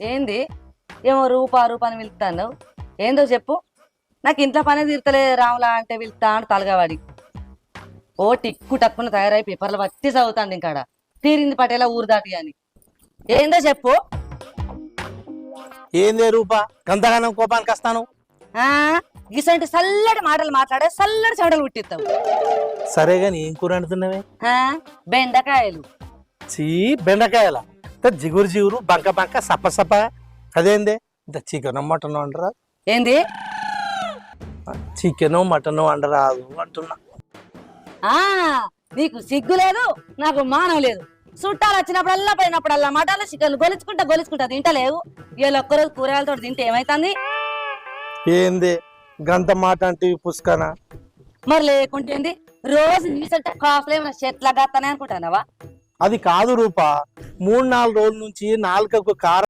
ఏంది? ఏమో రూపా రూపా అని పిలుస్తాను ఏందో చెప్పు. నాకు ఇంట్లో పని తీర్తలే రాములా అంటే పిలుస్తా అని తలగవాడి. ఓ టిక్కు టక్కున తయారై పేపర్లు పట్టి చదువుతాండి ఇంకాడ. తీరింది పటేలా ఊరు దాటి అని. ఏందో చెప్పు. ఏందే రూపా? గంతగానం కోపానికి వస్తాను? ఆ ఇసంటి చల్లటి మాటలు మాట్లాడే చల్లటి చెమటలు పుట్టిస్తావు. సరే గాని ఏం కూర అంటున్నావే ఆ, బెండకాయలు. చీ బెండకాయల? జిగురు జిగురు బంక బంక సప్ప సప్ప. అదేందే? ఇంత చికెన్ మటన్ అంటరా ఏంది? చికెన్ మటన్ అంటరాదు అంటున్నా. ఆ నీకు సిగ్గు లేదు నాకు మానం లేదు. చుట్టాలు వచ్చినప్పుడల్లా పోయినప్పుడల్లా మటాలు చికెన్ గొలుచుకుంటా గొలుచుకుంటా తింటలేవు. ఇవాళ ఒక్కరోజు కూరగాయలతో తింటే ఏమైతుంది? ఏందే? గంత మాట అంటే పుష్కన మరి లేకుంటే ఏంది? రోజు నీసంటే కాఫ్లు ఏమైనా చెట్ల గత్తనే అనుకుంటానవా అది కాదు రూపా. మూడు నాలుగు రోజుల నుంచి నాలుకకు కారం